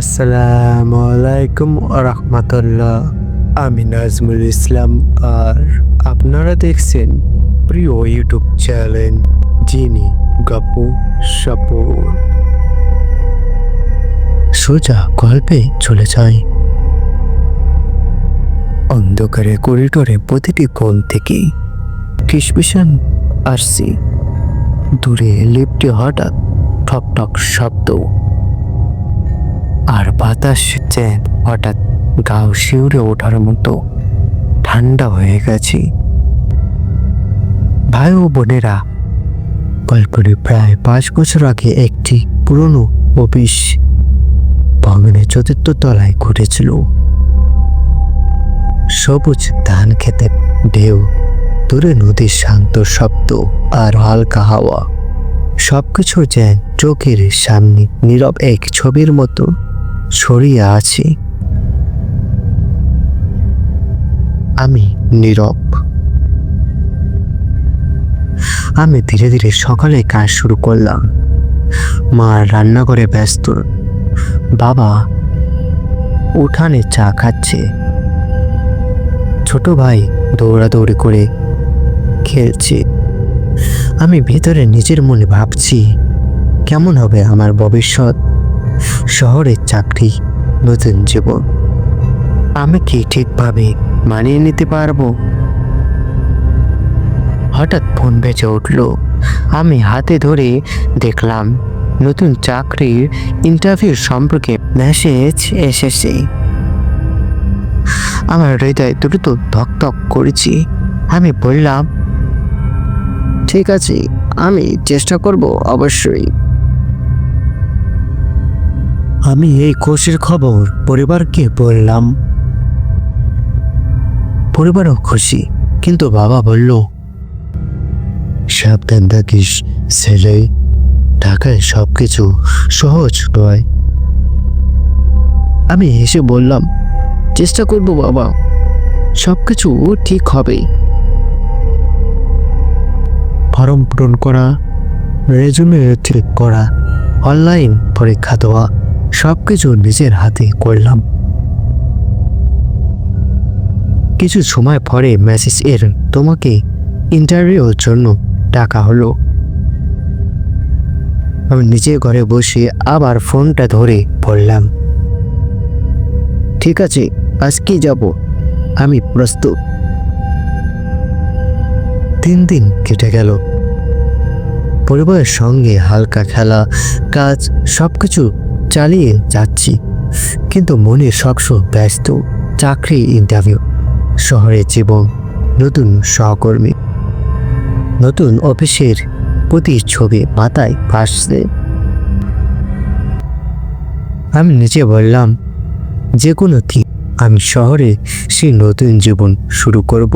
আসসালামু আলাইকুম রহমতুল্লাহ। আমি নাজমুল ইসলাম আর আপনারা দেখছেন প্রিয় ইউটিউব চ্যানেল যিনি গপু সাপুর। সোজা গল্পে চলে যাই। অন্ধকারে করিডোরে প্রতিটি কোণ থেকে কিসবিশান আসছি দূরে লিফটে হঠাৎ ঠক শব্দ। বাতাস যেন হঠাৎ গাও শিউরে ওঠার মতো। ঠান্ডা হয়ে গেছে। ভাই ও বোনেরা গল্পটি প্রায় পাঁচ বছর আগে একটি পুরনো অফিস ভবনের চতুর্থ তলায় ঘটেছিল সবুজ ধান খেতে ঢেউ, দূরে নদীর শান্ত শব্দ আর হালকা হাওয়া। সবকিছু যেন চোখের সামনে নীরব এক ছবির মতো। ছড়িয়ে আছে। আমি নীরব। আমি ধীরে ধীরে সকালে কাজ শুরু করলাম। মা রান্নাঘরে ব্যস্ত। বাবা উঠানে চা খাচ্ছে। ছোট ভাই দৌড়াদৌড়ি করে খেলছে। আমি ভেতরে নিজের মনে ভাবছি, কেমন হবে আমার ভবিষ্যৎ? শহরের চাকরি, নতুন জীবন। আমি কি ঠিকভাবে মানিয়ে নিতে পারব? হঠাৎ ফোন বেজে উঠল। আমি হাতে ধরে দেখলাম, নতুন চাকরির ইন্টারভিউ সম্পর্কে মেসেজ এসেছে। আমার হৃদয় দ্রুত ধক ধক করেছি। আমি বললাম, ঠিক আছে, আমি চেষ্টা করব অবশ্যই। আমি এই খুশির খবর পরিবারকে বললাম। পরিবারও খুশি, কিন্তু বাবা বলল, সাবধান থাকিস ছেলে, ঢাকায় সব কিছু সহজ নয় আমি হেসে বললাম, চেষ্টা করব বাবা সব কিছু ঠিক হবে। ফর্ম পূরণ করা, রেজুমে ঠিক করা, অনলাইন পরীক্ষা দেওয়া। সব কিছু নিজের হাতে করলাম। কিছু সময় পরে মেসেজ এর তোমাকে ইন্টারভিউর জন্য ডাকা হলো। আমি নিজে ঘরে বসে আবার ফোনটা ধরে পড়লাম ঠিক আছে আজকে যাব, আমি প্রস্তুত। তিন দিন কেটে গেল। পরিবারের সঙ্গে হালকা খেলা, কাজ সব কিছু চালিয়ে যাচ্ছি। কিন্তু মনে সবস ব্যস্ত চাকরি ইন্টারভিউ শহরের জীবন, নতুন সহকর্মী, নতুন অফিসের প্রতি ছবি মাথায় ভাসছে। আমি নিজে বললাম যে কোনো দিন আমি শহরে সেই নতুন জীবন শুরু করব।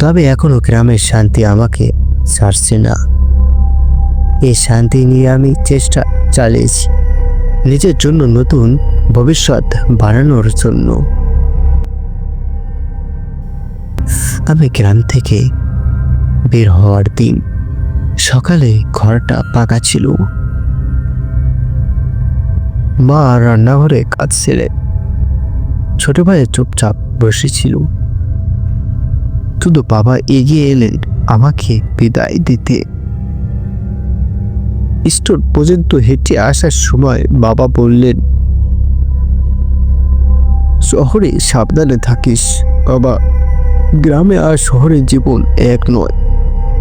তবে এখনও গ্রামের শান্তি আমাকে ছাড়ছে না। এই শান্তি নিয়ে আমি চেষ্টা চালিয়েছি। নিজের জন্য নতুন ভবিষ্যৎ বানানোর জন্য। আমি গ্রাম থেকে বের হওয়ার দিন সকালে ঘরটা পাকা ছিল। মা রান্নাঘরে কাজ ছেড়ে ছোট ভাইয়ের চুপচাপ বসেছিল শুধু বাবা এগিয়ে এলেন, আমাকে বিদায় দিতে। স্টোর পর্যন্ত হেঁটে আসার সময় বাবা বললেন, শহরে সাবধানে থাকিস। বাবা, গ্রামে আর শহরের জীবন এক নয়।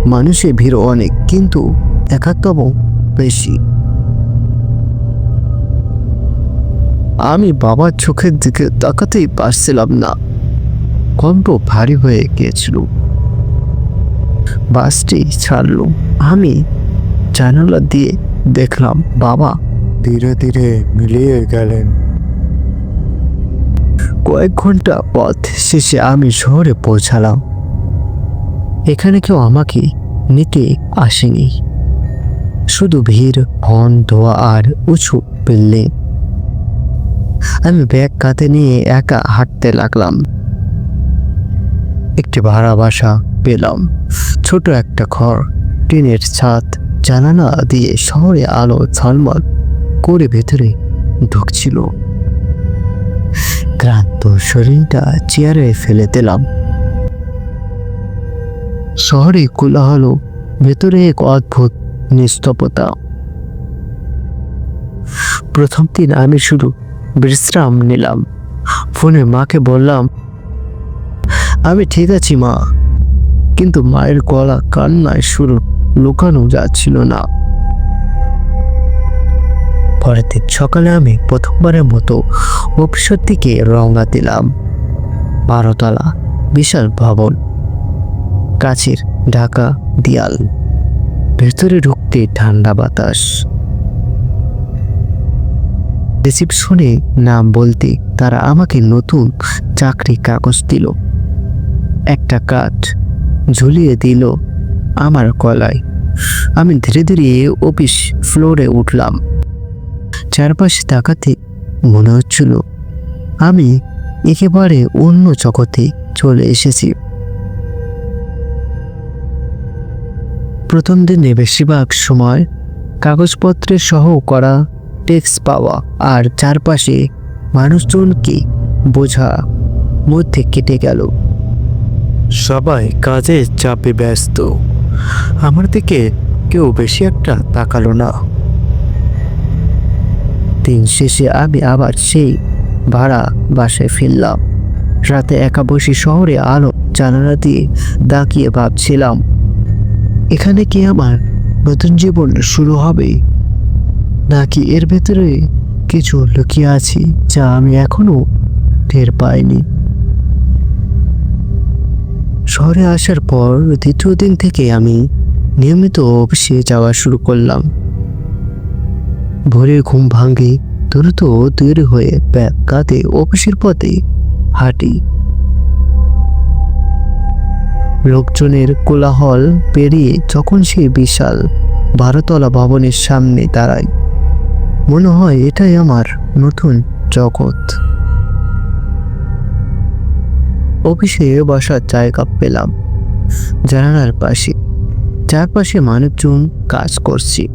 মানুষের ভিড় অনেক, কিন্তু একাত্ম বেশি। আমি বাবার চোখের দিকে তাকাতেই পারছিলাম না। কণ্ঠ ভারী হয়ে গিয়েছিল। বাসটি ছাড়ল। আমি জানালা দিয়ে দেখলাম বাবা ধীরে ধীরে মিলিয়ে গেলেন। কয়েক ঘণ্টা পথ শেষে আমি শহরে পৌঁছালাম। এখানে কেউ আমাকে নিতে আসেনি। শুধু ভিড় হর্ন ধোয়া আর উঁচু বিল্ডিং। আমি ব্যাগ কাঁধে নিয়ে একা হাঁটতে লাগলাম। একটি ভাড়া বাসা পেলাম। ছোট একটা ঘর টিনের ছাদ জানালা দিয়ে শহরে আলো ঝলমল করে ভেতরে ঢুকছিল। ক্লান্ত শরীরটা চেয়ারে ফেলে দিলাম। শহরে কোলাহল, ভেতরে এক অদ্ভুত নিস্তব্ধতা। প্রথম দিন আমি শুধু বিশ্রাম নিলাম। ফোনে মাকে বললাম, আমি ঠিক আছি মা, কিন্তু মায়ের গলা কান্নায় শুরু লুকানো যাচ্ছিল না। পরের দিন সকালে আমি প্রথমবারের মতো অফিসের দিকে রওনা দিলাম। বারোতলা বিশাল ভবন, কাছের ঢাকা দেয়াল, ভেতরে ঢুকতে ঠান্ডা বাতাস। রিসিপশনে নাম বলতে তারা আমাকে নতুন চাকরি কাগজ দিল। একটা কাঠ ঝুলিয়ে দিল আমার গলায়। আমি ধীরে ধীরে অফিস ফ্লোরে উঠলাম। চারপাশে তাকাতে মনে হচ্ছিল আমি একেবারে অন্য জগতে চলে এসেছি। প্রথম দিনে বেশিরভাগ সময় কাগজপত্রে সহ করা টেক্স পাওয়া আর চারপাশে মানুষজনকে বোঝা মধ্যে কেটে গেল। সবাই কাজে চাপে ব্যস্ত। আমার দিকে কেউ বেশি একটা তাকালো না। দিন শেষে আমি আবার সেই ভাড়া বাসায় ফিরলাম। রাতে একা বসে শহরে আলো জানালা দিয়ে দাঁকিয়ে ভাবছিলাম, এখানে কি আমার নতুন জীবন শুরু হবে? নাকি এর ভেতরে কিছু লুকিয়ে আছি যা আমি এখনও টের পাইনি? শহরে আসার পর দ্বিতীয় দিন থেকে আমি নিয়মিত অফিসে যাওয়া শুরু করলাম। ভোরের ঘুম ভাঙে, দ্রুত তৈরি হয়ে ব্যাগ কাঁধে অফিসের পথে হাঁটি। লোকজনের কোলাহল পেরিয়ে যখন সে বিশাল বারোতলা ভবনের সামনে দাঁড়ায়, মনে হয় এটাই আমার নতুন জগৎ। অফিসে বসার জায়গা পেলাম। জানালার পাশে। চারপাশে মানুষজন কাজ করছে।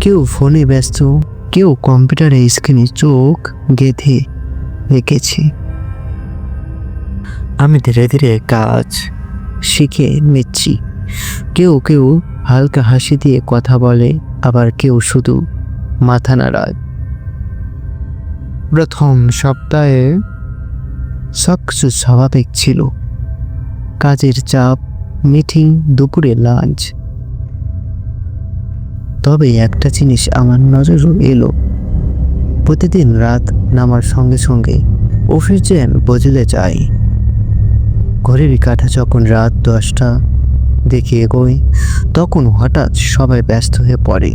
কেউ ফোনে ব্যস্ত, কেউ কম্পিউটারে স্ক্রিনে চোখ গেঁথে রেখেছে। আমি ধীরে ধীরে কাজ শিখে নিচ্ছি। কেউ কেউ হালকা হাসি দিয়ে কথা বলে, আবার কেউ শুধু মাথা নাড়ায়। প্রথম সপ্তাহে সব কিছু স্বাভাবিক ছিল। কাজের চাপ, মিটিং, দুপুরে লাঞ্চ। তবে একটা জিনিস আমার নজরও এলো। প্রতিদিন রাত নামার সঙ্গে সঙ্গে অফিস যেন বদলে যায়। ঘড়ির কাঠা যখন রাত দশটা দেখে এগোয় তখন হঠাৎ সবাই ব্যস্ত হয়ে পড়ে।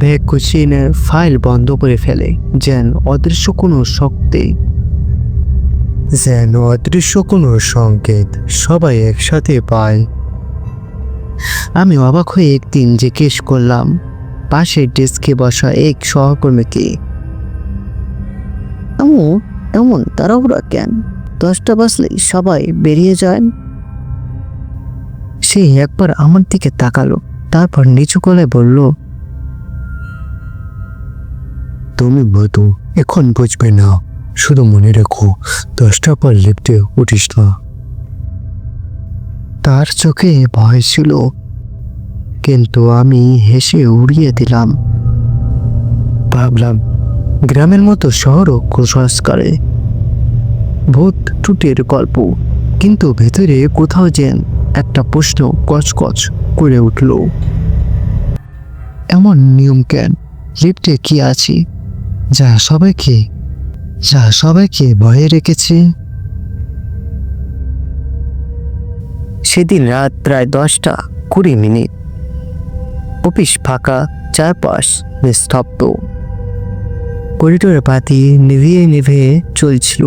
ব্যাগ কুচিনের ফাইল বন্ধ করে ফেলে, যেন অদৃশ্য কোনো শক্তি যেন অদৃশ্য কোনো সংকেত সবাই একসাথে পায়। আমি অবাক হয়ে একদিন জিজ্ঞেস করলাম পাশের ডেস্কে বসা এক সহকর্মীকে এমন এমন তাড়াহুড়া কেন? দশটা বাজলেই সবাই বেরিয়ে যায়? সে একবার আমার দিকে তাকালো তারপর নিচু গলায় বলল তুমি বধু এখন বুঝবে না। শুধু মনে রেখো, দশটা পর লিফটে উঠিস না। তার চোখে ভয় ছিল, কিন্তু আমি হেসে উড়িয়ে দিলাম। ভাবলাম, গ্রামের মতো শহরও কুসংস্কারে। ভূত টুটের গল্প, কিন্তু ভেতরে কোথাও যেন একটা প্রশ্ন কচকচ করে উঠল। এমন নিয়ম কেন? লিফটে কি আছে? যা সবাইকে যা সবাইকে ভয়ে রেখেছে। সেদিন রাত প্রায় দশটা কুড়ি মিনিট। অফিস ফাঁকা, চারপাশ নিস্তব্ধ। করিডোরে বাতি নিভিয়ে নিভিয়ে চলছিল।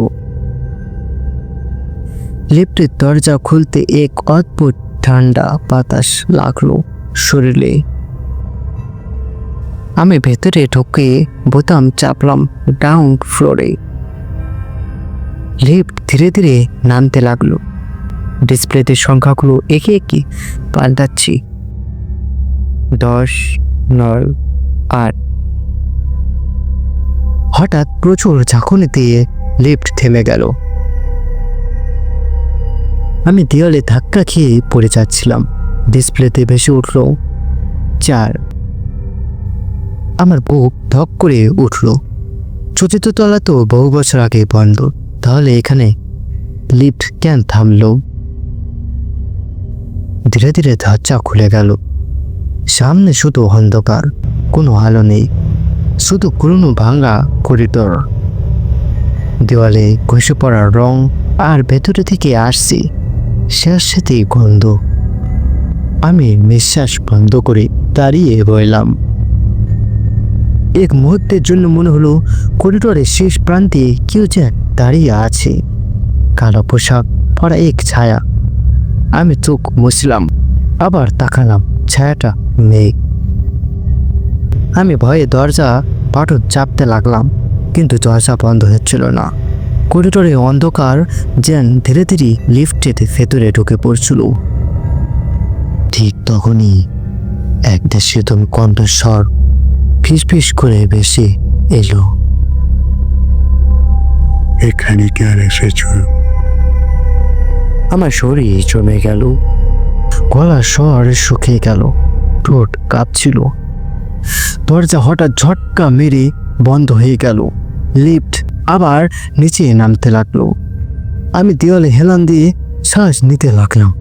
লিফটের দরজা খুলতে এক অদ্ভুত ঠান্ডা বাতাস লাগল শরীরে। আমি ভেতরে ঢুকে বোতাম চাপলাম ডাউন ফ্লোরে। লিফট ধীরে ধীরে নামতে লাগল। ডিসপ্লেতে সংখ্যাগুলো একে একে পাল্টাচ্ছি। দশ, নয়, আট। হঠাৎ প্রচুর ঝাঁকুনি দিয়ে লিফট থেমে গেল। আমি দেওয়ালে ধাক্কা খেয়ে পড়ে যাচ্ছিলাম। ডিসপ্লেতে ভেসে উঠল চার। আমার বুক ধক করে উঠল। চতুর্থ তলা তো বহু বছর আগে বন্ধ। তাহলে এখানে লিফট কেন থামল? ধীরে ধীরে দরজা খুলে গেল। সামনে শুধু অন্ধকার, কোনো আলো নেই, শুধু পুরনো ভাঙা করিডর। দেওয়ালে ঘষে পড়া রং আর ভেতরে থেকে আসছে শেষ সাথেই গন্ধ। আমি নিঃশ্বাস বন্ধ করে দাঁড়িয়ে রইলাম। এক মুহূর্তের জন্য মনে হলো করিডোরের শেষ প্রান্তে কেউ যেন দাঁড়িয়ে আছে। কালো পোশাক পরা এক ছায়া। আমি চোখ মুছলাম, আবার তাকালাম ছায়াটা নেই আমি ভয়ে দরজা পাঠক চাপতে লাগলাম, কিন্তু দরজা বন্ধ হচ্ছিল না। করিডোরে অন্ধকার যেন ধীরে ধীরে লিফটের ভেতরে ঢুকে পড়ছিল। ঠিক তখনই এক দেশে তুমি কণ্ঠস্বর ফিস ফিস করে বেশি এলো। এখানে কেন এসেছ? আমার শরীর জমে গেল। গলা স্বর শুকিয়ে গেল। ঠোঁট কাঁপছিল। দরজা হঠাৎ ঝটকা মেরে বন্ধ হয়ে গেল। লিফট আবার নিচে নামতে লাগল। আমি দেওয়ালে হেলান দিয়ে শ্বাস নিতে লাগলাম।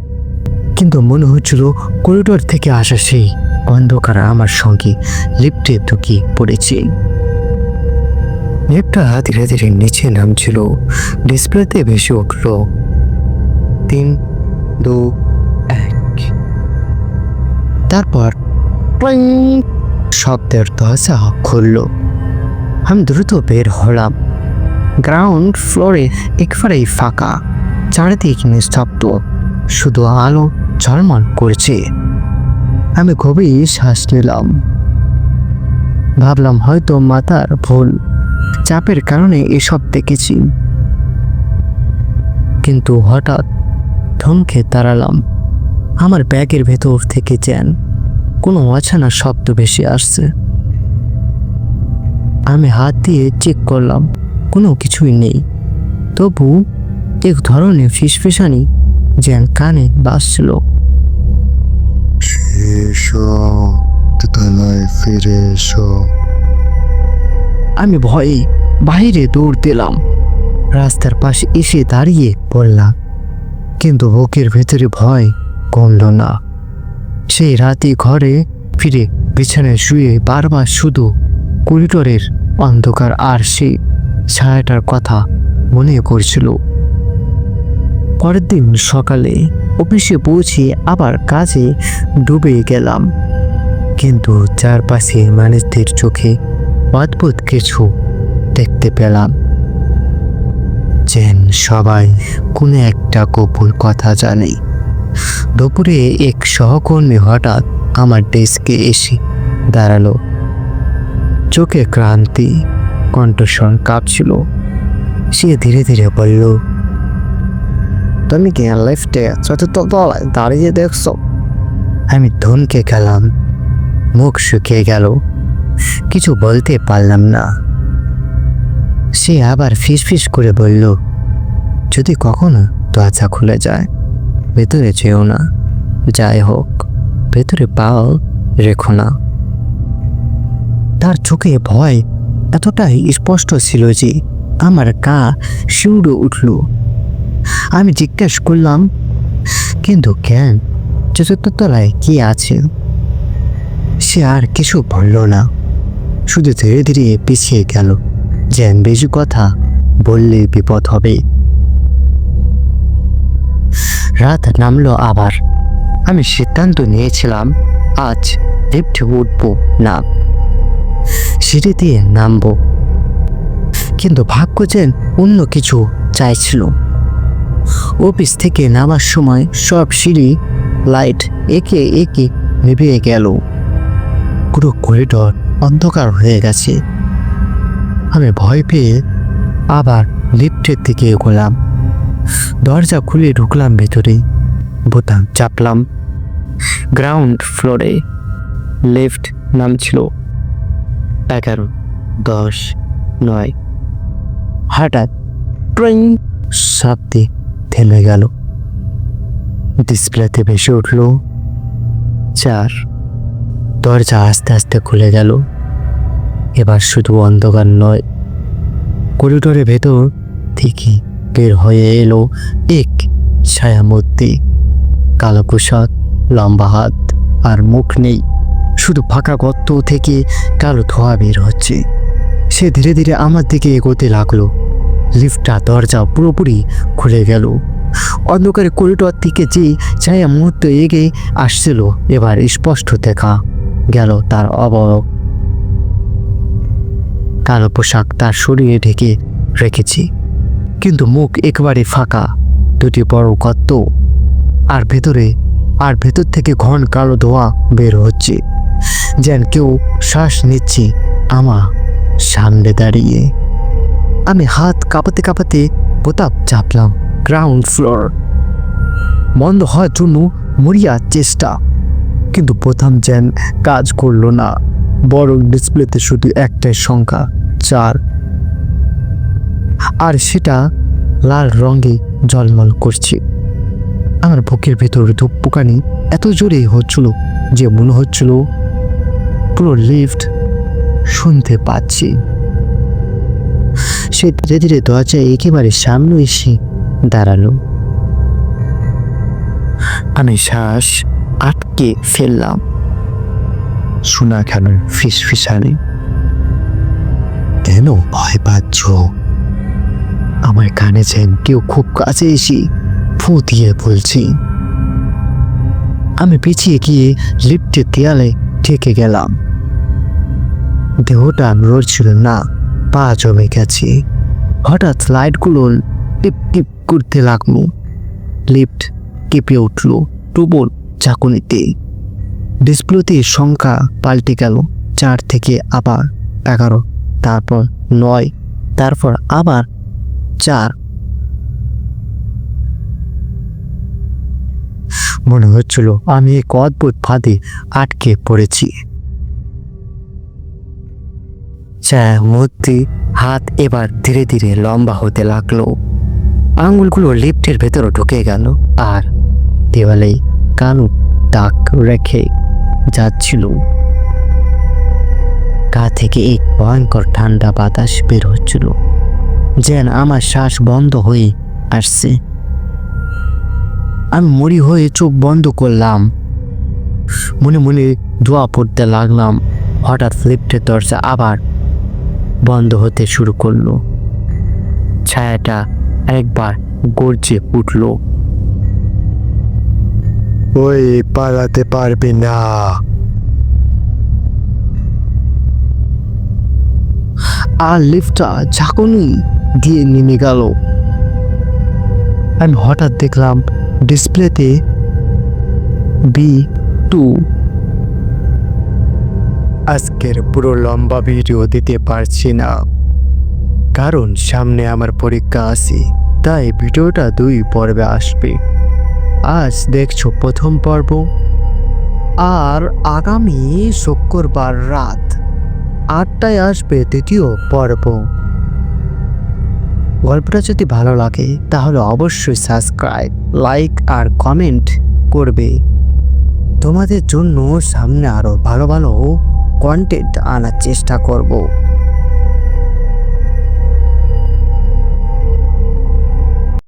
কিন্তু মনে হচ্ছিল করিডোর থেকে আসা সেই অন্ধকার আমার সঙ্গে লিফটে ঢুকে পড়েছে। লিফটটা ধীরে ধীরে নিচে নামছিল। ডিসপ্লেতে ভেসে উঠল তিন, দু, এক। তারপর শব্দের দরজা খুলল। আমি দ্রুত বের হলাম। গ্রাউন্ড ফ্লোরে একবারেই ফাঁকা, চারিদিক নিস্তব্ধ, শুধু আলো ঝলমল করছে। আমি গভীর শ্বাস নিলাম। ভাবলাম হয়তো মাথার ভুল। চাপের কারণে এসব দেখেছি। কিন্তু হঠাৎ থমকে দাঁড়ালাম। আমার ব্যাগের ভেতর থেকে যেন কোনো অজানা শব্দ বেশি আসছে। আমি হাত দিয়ে চেক করলাম কোনো কিছুই নেই। তবু এক ধরনের ফিসফিসানি যেন কানে বাসছিল ফিরে এসো। আমি ভয়ে বাইরে দৌড় দিলাম। রাস্তার পাশে এসে দাঁড়িয়ে পড়লাম। কিন্তু বুকের ভেতরে ভয় কমল না। সেই রাতে ঘরে ফিরে বিছানায় শুয়ে বারবার শুধু করিডোরের অন্ধকার আর সেই ছায়াটার কথা মনে করছিল পরের দিন সকালে অফিসে পৌঁছে আবার কাজে ডুবে গেলাম। কিন্তু চারপাশে মানুষদের চোখে অদ্ভুত কিছু দেখতে পেলাম। যেন সবাই কোনো একটা গোপন কথা জানে। দুপুরে এক সহকর্মী হঠাৎ আমার ডেস্কে এসে দাঁড়াল। চোখে ক্রান্তি কণ্ঠস্বর কাঁপছিল। সে ধীরে ধীরে বলল, তুমি কি লিফটে দাঁড়িয়ে দেখছ? আমি ধনকে গেলাম। মুখ শুকিয়ে গেল। কিছু বলতে পারলাম না। সে আবার ফিস ফিস করে বলল, যদি কখনো দরজা খুলে যায়, ভেতরে যেও না। যাই হোক, ভেতরে পাও, রেখো না। তার চোখে ভয় এতটাই স্পষ্ট ছিল যে আমার গা শিউড়ে উঠল। আমি জিজ্ঞেস করলাম, কিন্তু কেন? চতুর্থ তলায় কি আছে? সে আর কিছু বলল না। শুধু ধীরে ধীরে পিছিয়ে গেল। যেন বেশি কথা বললে বিপদ হবে। রাত নামলো আবার। আমি সিদ্ধান্ত নিয়েছিলাম, আজ লিফটে উঠবো না। সিঁড়ি দিয়ে নামবো। কিন্তু ভাগ্য যেন অন্য কিছু চাইছিল। অফিস থেকে নামার সময় সব সিঁড়ি, লাইট একে একে নিভে গেল। পুরো করিডর অন্ধকার হয়ে গেছে। আমি ভয় পেয়ে আবার লিফটের দিকে এগোলাম। দরজা খুলে ঢুকলাম ভেতরে। বোতাম চাপলাম। গ্রাউন্ড ফ্লোরে লিফট নামছিল এগারো, দশ, নয়। হঠাৎ ট্রেন শব্দে থেমে গেল। ডিসপ্লেতে ভেসে উঠল চার দরজা আস্তে আস্তে খুলে গেল। এবার শুধু অন্ধকার নয়, করিডোরের ভেতর থেকে বের হয়ে এলো এক ছায়ামূর্তি। কালো পোশাক, লম্বা হাত আর মুখ নেই, শুধু ফাঁকা গর্ত থেকে কালো ধোয়া বের হচ্ছে। সে ধীরে ধীরে আমার দিকে এগোতে লাগল। লিফটটা, দরজা পুরোপুরি খুলে গেল। অন্ধকারে করিডোর থেকে যে ছায়া মুহূর্ত এগে আসছিল, এবার স্পষ্ট দেখা। গেল তার অবয়ব। কালো পোশাক তার শরীরে ঢেকে রেখেছি, কিন্তু মুখ একবারে ফাঁকা, দুটি বড় গর্ত, আর ভেতরে, আর ভেতর থেকে ঘন কালো ধোঁয়া বের হচ্ছে, যেন কেউ শ্বাস নিচ্ছে আমা সামনে দাঁড়িয়ে। আমি হাত কাঁপাতে কাঁপাতে বোতাম চাপলাম গ্রাউন্ড ফ্লোর বন্ধ হওয়ার জন্য মরিয়া চেষ্টা কিন্তু প্রথম যেন কাজ করল না, বরং ডিসপ্লেতে শুধু একটাই সংখ্যা, চার। আর সেটা লাল রঙে জলমল করছে। আমার বুকের ভেতর ধুপ্পুকানি এত জোরে হচ্ছিল যে মনে হচ্ছিল পুরো লিফট শুনতে পাচ্ছি। সে ধীরে ধীরে দরজায় একেবারে সামনে এসে দাঁড়াল। আমি শ্বাস আটকে ফেললাম। শোনা কেন ফিস ফিসানি কেন ভয় পাচ্ছ? আমার কানে যেন কেউ খুব কাছে এসে ফু দিয়ে বলছি। আমি পিছিয়ে গিয়ে লিফটের দেয়ালে ঠেকে গেলাম। দেহটা নড়ছিল না, পা জমে গেছে। হঠাৎ লাইটগুলো টিপ টিপ করতে লাগল। লিফট কেঁপে উঠল প্রবল চাকুনিতে। ডিসপ্লেতে সংখ্যা পাল্টে গেল চার থেকে আবার এগারো, তারপর নয়, তারপর আবার চার। মনে হচ্ছিল আমি এক অদ্ভুত ফাঁদে আটকে পড়েছি। ছায়া মূর্তি হাত এবার ধীরে ধীরে লম্বা হতে লাগল। আঙুলগুলো লিফটের ভেতরে ঢুকে গেল আর দেওয়ালে কালো দাগ রেখে যাচ্ছিল। গা থেকে এক ভয়ঙ্কর ঠান্ডা বাতাস বের হচ্ছিল, যেন আমার শ্বাস বন্ধ হয়ে আসছে। আমি মরি হয়ে চোখ বন্ধ করলাম। মনে মনে দোয়া পড়তে লাগলাম। হঠাৎ লিফটের দরজা আবার বন্ধ হতে শুরু করল। ছায়াটা একবার গর্জে উঠল। ওই পালাতে পারবে না। আর লিফটটা ঝাঁকুনি দিয়ে নেমে গেল। আমি হঠাৎ দেখলাম ডিসপ্লেতে বি টু। আজকের পুরো লম্বা ভিডিও দিতে পারছি না। কারণ সামনে আমার পরীক্ষা আছে তাই ভিডিওটা দুই পর্বে আসবে। আজ দেখছ প্রথম পর্ব। আর আগামী শুক্রবার রাত আটটায় আসবে দ্বিতীয় পর্ব। গল্পটা যদি ভালো লাগে, তাহলে অবশ্যই সাবস্ক্রাইব, লাইক আর কমেন্ট করবে। তোমাদের জন্য সামনে আরও ভালো ভালো কন্টেন্ট আনার চেষ্টা করব।